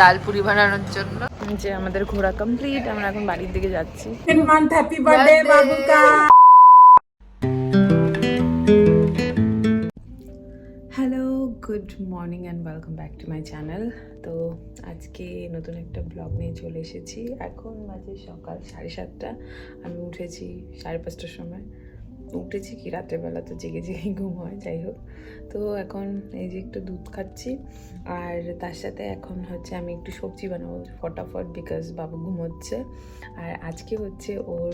ডাল পুরি বানানোর জন্য। যে আমাদের ঘোরা কমপ্লিট আমরা এখন বাড়ির দিকে যাচ্ছি। Hello good morning and welcome back to my channel তো আজকে নতুন একটা ব্লগ নিয়ে চলে এসেছি। এখন বাজে সকাল সাড়ে সাতটা। আমি উঠেছি সাড়ে পাঁচটার সময়। উঠেছি কি? রাত্রেবেলা তো জেগে জেগে ঘুম হয়, যাই হোক। তো এখন এই যে একটু দুধ খাচ্ছি, আর তার সাথে এখন হচ্ছে আমি একটু সবজি বানাবো, ফটাফট বিকজ বাবু ঘুমোচ্ছে। আর আজকে হচ্ছে ওর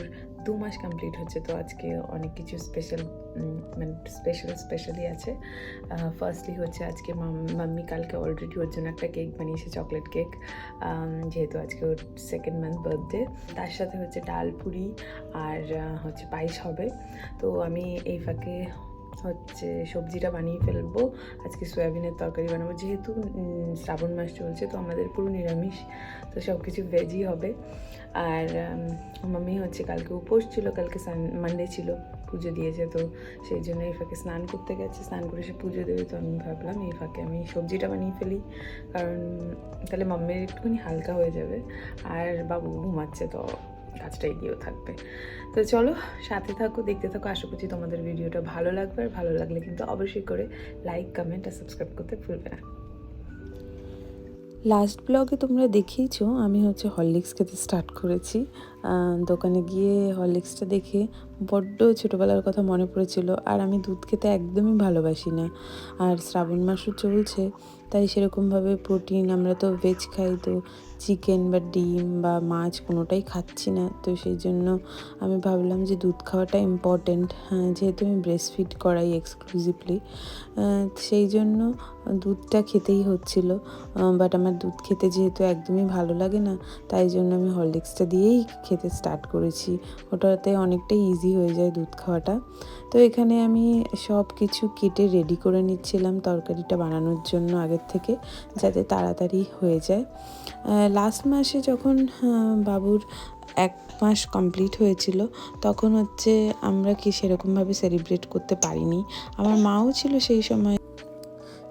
দু মাস কমপ্লিট হচ্ছে, তো আজকে অনেক কিছু স্পেশাল মানে স্পেশাল স্পেশালি আছে। ফার্স্টলি হচ্ছে আজকে মাম্মি কালকে অলরেডি ওর জন্য একটা কেক বানিয়েছে চকলেট কেক যেহেতু আজকে ওর সেকেন্ড মান্থ বার্থডে তার সাথে হচ্ছে ডাল পুরি আর হচ্ছে পায়েস হবে। তো আমি এই ফাঁকে হচ্ছে সবজিটা বানিয়ে ফেলব। আজকে সয়াবিনের তরকারি বানাবো। যেহেতু শ্রাবণ মাস চলছে, তো আমাদের পুরো নিরামিষ, তো সব কিছু ভেজই হবে। আর মাম্মি হচ্ছে কালকে উপোস ছিল, কালকে সান মানডে ছিল, পুজো দিয়েছে, তো সেই জন্য এই ফাঁকে স্নান করতে গেছে। স্নান করে সে পুজো দেবে, তো আমি ভাবলাম এই ফাঁকে আমি সবজিটা বানিয়ে ফেলি। কারণ, তাহলে মাম্মির একটুখানি হালকা হয়ে যাবে, আর বাবু ঘুমাচ্ছে তো। কাজটা এগিয়েও থাকবে। তো চলো, সাথে থাকো, দেখতে থাকো। আশা করছি তোমাদের ভিডিওটা ভালো লাগবে। আর ভালো লাগলে কিন্তু অবশ্যই করে লাইক কমেন্ট আর সাবস্ক্রাইব করতে ভুলবে না। লাস্ট ব্লগে তোমরা দেখিয়েছো, আমি হচ্ছে হরলিক্স খেতে স্টার্ট করেছি। দোকানে গিয়ে হরলিক্সটা দেখে বড্ড ছোটোবেলার কথা মনে পড়েছিল। আর আমি দুধ খেতে একদমই ভালোবাসি না। আর শ্রাবণ মাসও চলছে, তাই সেরকমভাবে প্রোটিন আমরা তো ভেজ খাই, তো চিকেন বা ডিম বা মাছ কোনোটাই খাচ্ছি না। তো সেই জন্য আমি ভাবলাম যে দুধ খাওয়াটা ইম্পর্টেন্ট যেহেতু আমি ব্রেস্ট ফিড করাই এক্সক্লুসিভলি সেই জন্য দুধটা খেতেই হচ্ছিল বাট আমার দুধ খেতে যেহেতু একদমই ভালো লাগে না, তাই জন্য আমি হরলিক্সটা দিয়েই খেতে স্টার্ট করেছি। ওটাতে অনেকটাই ইজি হয়ে যায় দুধ খাওয়াটা। তো এখানে আমি সব কিছু কেটে রেডি করে নিচ্ছিলাম তরকারিটা বানানোর জন্য আগের থেকে, যাতে তাড়াতাড়ি হয়ে যায়। লাস্ট মাসে যখন বাবুর এক মাস কমপ্লিট হয়েছিল, তখন হচ্ছে আমরা কি সেরকমভাবে সেলিব্রেট করতে পারিনি। আমার মাও ছিল সেই সময়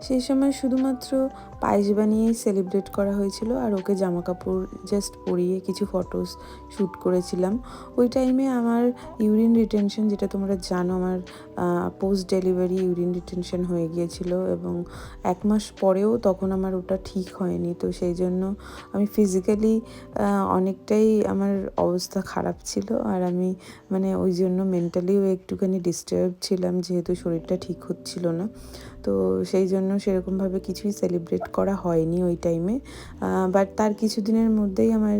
সেই সময় শুধুমাত্র পায়েস বানিয়েই সেলিব্রেট করা হয়েছিল আর ওকে জামা কাপড় জাস্ট পরিয়ে কিছু ফটোস শ্যুট করেছিলাম। ওই টাইমে আমার ইউরিন রিটেনশন যেটা তোমরা জানো, আমার পোস্ট ডেলিভারি ইউরিন রিটেনশন হয়ে গিয়েছিল এবং এক মাস পরেও তখন আমার ওটা ঠিক হয়নি। তো সেই জন্য আমি ফিজিক্যালি অনেকটাই আমার অবস্থা খারাপ ছিল আর আমি মানে ওই জন্য মেন্টালিও একটুখানি ডিস্টার্ব ছিলাম, যেহেতু শরীরটা ঠিক হচ্ছিল না। তো সেই জন্য সেরকমভাবে কিছুই সেলিব্রেট করা হয়নি ওই টাইমে বাট তার কিছুদিনের মধ্যেই আমার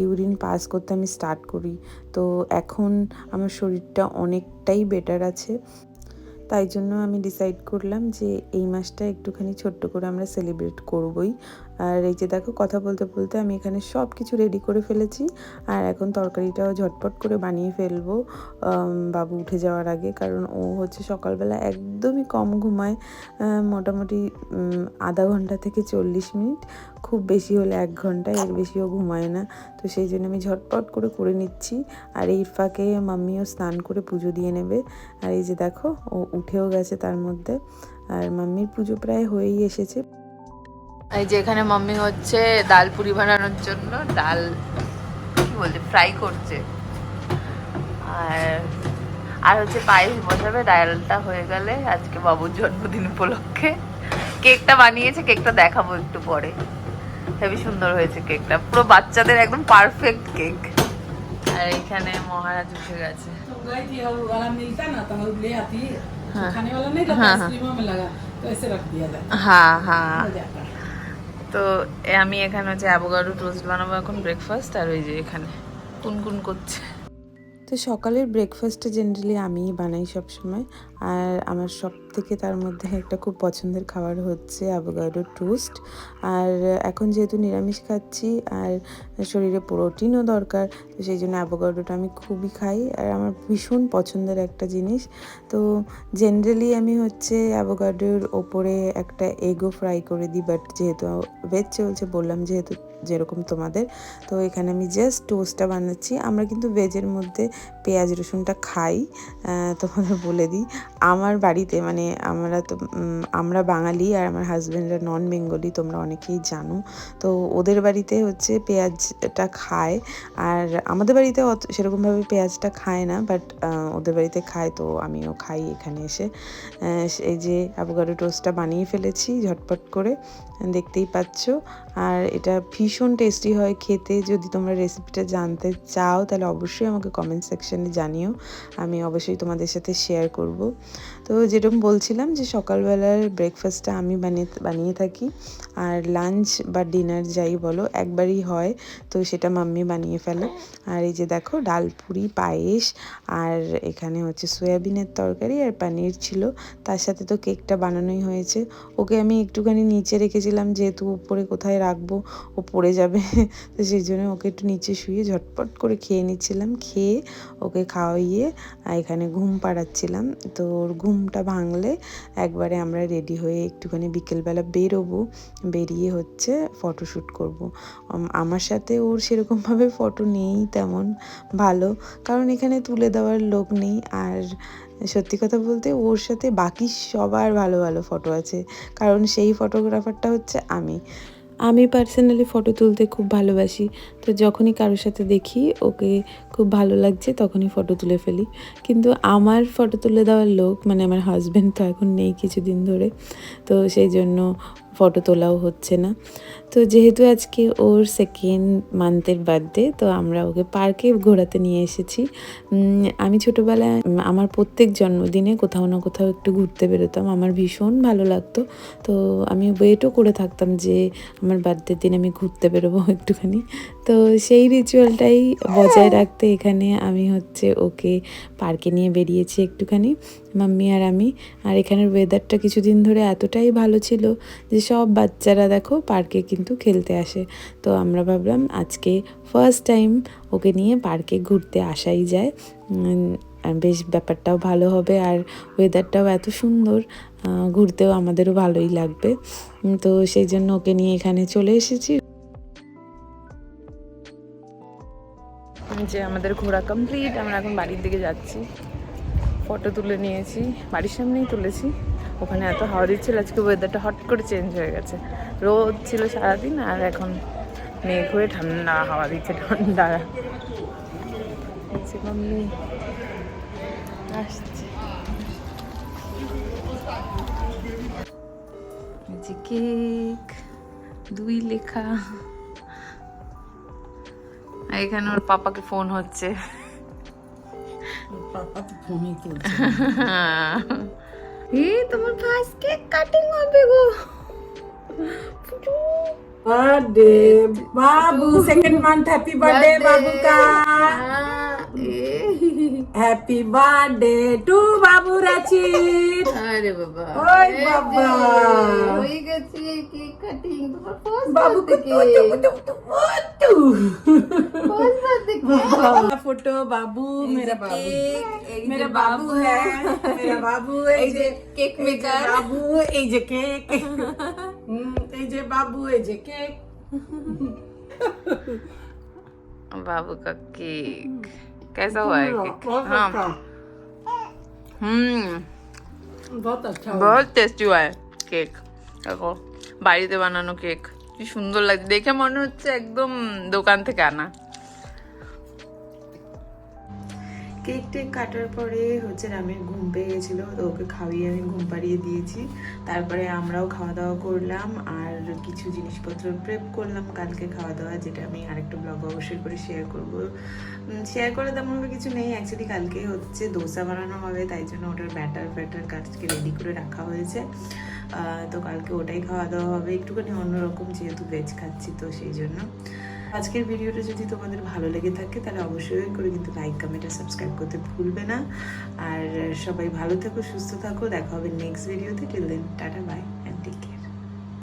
ইউরিন পাস করতে আমি স্টার্ট করি। তো এখন আমার শরীরটা অনেকটাই বেটার আছে। তাই জন্য আমি ডিসাইড করলাম যে এই মাসটা একটুখানি ছোট্ট করে আমরা সেলিব্রেট করবই। আর এই যে দেখো, কথা বলতে বলতে আমি এখানে সব কিছু রেডি করে ফেলেছি। আর এখন তরকারিটাও ঝটপট করে বানিয়ে ফেলব। বাবু উঠে যাওয়ার আগে, কারণ ও হচ্ছে সকালবেলা একদমই কম ঘুমায়। মোটামুটি আধা ঘণ্টা থেকে চল্লিশ মিনিট। খুব বেশি হলে এক ঘণ্টা, এর বেশিও ঘুমায় না। তো সেই জন্য আমি ঝটপট করে করে নিচ্ছি। আর এই ফাঁকে মাম্মিও স্নান করে পুজো দিয়ে নেবে। আর এই যে দেখো, ও উঠেও গেছে তার মধ্যে। আর মাম্মির পুজো প্রায় হয়েই এসেছে। এই যে এখানে মাম্মি হচ্ছে ডাল পুরি বানানোর জন্য ডাল কি বলছে ফ্রাই করছে। আর আর হচ্ছে পায়েস বসাবে ডায়ালটা হয়ে গেলে আজকে বাবুর জন্মদিন উপলক্ষে। কেকটা বানিয়েছে কেকটা দেখাবো একটু পরে। হেবি সুন্দর হয়েছে কেকটা পুরো বাচ্চাদের একদম পারফেক্ট কেক। আর এখানে মহারাজ উঠে গেছে। হ্যাঁ হ্যাঁ।, হ্যাঁ।, হ্যাঁ, হ্যাঁ। তো আমি এখানে হচ্ছে অ্যাভোকাডো টোস্ট বানাবো এখন ব্রেকফাস্ট আর ওই যে এখানে কুনকুন করছে। তো সকালের ব্রেকফাস্টটা জেনারেলি আমিই বানাই সব সময় আর আমার সব থেকে তার মধ্যে একটা খুব পছন্দের খাবার হচ্ছে অ্যাভোকাডো টোস্ট আর এখন যেহেতু নিরামিষ খাচ্ছি আর শরীরে প্রোটিনও দরকার, তো সেই জন্য অ্যাভোকাডোটা আমি খুবই খাই। আর আমার ভীষণ পছন্দের একটা জিনিস। তো জেনারেলি আমি হচ্ছে অ্যাভোকাডোর ওপরে একটা এগও ফ্রাই করে দিই বাট যেহেতু ভেজ চলছে, বললাম যেহেতু যেরকম তোমাদের, তো এখানে আমি জাস্ট টোস্টটা বানাচ্ছি। আমরা কিন্তু ভেজের মধ্যে পেঁয়াজ রসুনটা খাই তোমাদের বলে দিই। আমার বাড়িতে মানে আমরা তো আমরা বাঙালি আর আমার হাজব্যান্ডরা নন বেঙ্গলি তোমরা অনেকেই জানো। তো ওদের বাড়িতে হচ্ছে পেঁয়াজটা খায় আর আমাদের বাড়িতে অত সেরকমভাবে পেঁয়াজটা খায় না বাট ওদের বাড়িতে খায়, তো আমিও খাই এখানে এসে। এই যে অ্যাভোকাডো টোস্টটা বানিয়ে ফেলেছি ঝটপট করে, দেখতেই পাচ্ছ। আর এটা ভীষণ টেস্টি হয় খেতে। যদি তোমরা রেসিপিটা জানতে চাও, তাহলে অবশ্যই আমাকে কমেন্ট সেকশনে জানিও, আমি অবশ্যই তোমাদের সাথে শেয়ার করব। তো যেরকম বলছিলাম যে সকালবেলার ব্রেকফাস্টটা আমি বানিয়ে বানিয়ে থাকি, আর লাঞ্চ বা ডিনার যাই বলো, একবারই হয়, তো সেটা মাম্মি বানিয়ে ফেলে। আর এই যে দেখো, ডাল পুরি, পায়েস, আর এখানে হচ্ছে সয়াবিনের তরকারি আর পানির ছিল। তার সাথে তো কেকটা বানানোই হয়েছে। ওকে আমি একটুখানি নিচে রেখেছিলাম, যেহেতু উপরে কোথায় রাখব, ও পড়ে যাবে। তো সেই জন্য ওকে একটু নিচে শুয়ে ঝটপট করে খেয়ে নিচ্ছিলাম। খেয়ে ওকে খাওয়াইয়ে এখানে ঘুম পাড়াচ্ছিলাম। তো ওর ঘুমটা ভাঙলে একবারে আমরা রেডি হয়ে একটুখানি বিকেলবেলা বেরোবো, বেরিয়ে হচ্ছে ফটোশ্যুট করব। আমার সাথে ওর সেরকমভাবে ফটো নেই তেমন ভালো, কারণ এখানে তুলে দেওয়ার লোক নেই। আর সত্যি কথা বলতে ওর সাথে বাকি সবার ভালো ভালো ফটো আছে, কারণ সেই ফটোগ্রাফারটা হচ্ছে আমি। আমি পার্সোনালি ফটো তুলতে খুব ভালোবাসি। তো যখনই কারোর সাথে দেখি, ওকে খুব ভালো লাগছে, তখনই ফটো তুলে ফেলি। কিন্তু আমার ফটো তুলে দেওয়ার লোক মানে আমার হাজব্যান্ড তো এখন নেই কিছুদিন ধরে, তো সেই জন্য ফটো তোলাও হচ্ছে না। তো যেহেতু আজকে ওর সেকেন্ড মান্থের বার্থডে তো আমরা ওকে পার্কে ঘোরাতে নিয়ে এসেছি। আমি ছোটোবেলায় আমার প্রত্যেক জন্মদিনে কোথাও না কোথাও একটু ঘুরতে বেরোতাম। আমার ভীষণ ভালো লাগতো। তো আমি ওয়েটও করে থাকতাম যে আমার বার্থডের দিন আমি ঘুরতে বেরোবো একটুখানি। তো সেই রিচুয়ালটাই বজায় রাখতে এখানে আমি হচ্ছে ওকে পার্কে নিয়ে বেরিয়েছি একটুখানি। মাম্মি আর আমি। আর এখানের ওয়েদারটা কিছুদিন ধরে এতটাই ভালো ছিল যে সব বাচ্চারা দেখো পার্কে কিন্তু খেলতে আসে। তো আমরা ভাবলাম আজকে ফার্স্ট টাইম ওকে নিয়ে পার্কে ঘুরতে আসাই যায়। বেশ ব্যাপারটাও ভালো হবে আর ওয়েদারটাও এত সুন্দর ঘুরতেও আমাদেরও ভালোই লাগবে। তো সেই জন্য ওকে নিয়ে এখানে চলে এসেছি। যে আমাদের ঘোরা কমপ্লিট আমরা এখন বাড়ির দিকে যাচ্ছি। ফটো তুলে নিয়েছি। বাড়ির সামনেই তুলেছি। ওখানে এত হাওয়া দিচ্ছিল, আজকে ওয়েদারটা হট করে চেঞ্জ হয়ে গেছে। রোদ ছিল সারাদিন আর এখন মেঘ হয়ে ঠান্ডা, হাওয়া দিচ্ছে ঠান্ডা। মাম্মি। আসছে। কেক, দুই লেখা। এখানে ওর পাপাকে ফোন হচ্ছে। পাপা তো এ তোমার ফার্স্ট কেক কাটিং হবে গো। বার্থডে বাবু সেকেন্ড মান্থ হ্যাপি বার্থডে বাবু কা হ্যাপি বার্থডে টু বাবু রাচি আরে বাবা। ওই বাবা। হয়ে গেছে কেক কাটিং তোমার ফার্স্ট বাবু কে তো তো তো तो ফার্স্ট বার্থডে फोटो बाबू मेरा बाबू। केक मेरा बाबू है मेरा बाबू এই যে কেক এই যে বাবু এই যে কেক হুম, এই যে বাবু এই যে কেক बाबू का केक कैसा हुआ है केक बहुत हाँ अच्छा हम्म बहुत अच्छा हुआ। बहुत টেস্টি হয় কেক দেখো বাড়িতে বানানো কেক কি সুন্দর লাগছে দেখে মনে হচ্ছে একদম দোকান থেকে আনা কেক টেক কাটার পরে হচ্ছে রামের ঘুম পেয়ে গেছিল, তো ওকে খাইয়ে আমি ঘুম পাড়িয়ে দিয়েছি। তারপরে আমরাও খাওয়া দাওয়া করলাম আর কিছু জিনিসপত্র প্রেপ করলাম কালকে খাওয়া দাওয়া, যেটা আমি আরেকটা ব্লগ অবশ্যই করে শেয়ার করব। শেয়ার করে তেমন কিছু নেই অ্যাকচুয়ালি কালকে হচ্ছে দোসা বানানো হবে, তাই জন্য ওটার ব্যাটার ফ্যাটার কাজকে রেডি করে রাখা হয়েছে। তো কালকে ওটাই খাওয়া দাওয়া হবে, একটুখানি অন্যরকম যেহেতু ভেজ খাচ্ছি তো সেই জন্য। আজকের ভিডিওটা যদি তোমাদের ভালো লেগে থাকে, তাহলে অবশ্যই করে কিন্তু লাইক কমেন্ট আর সাবস্ক্রাইব করতে ভুলবে না। আর সবাই ভালো থাকো, সুস্থ থাকো। দেখা হবে নেক্সট ভিডিওতে টিল দেন টাটা বাই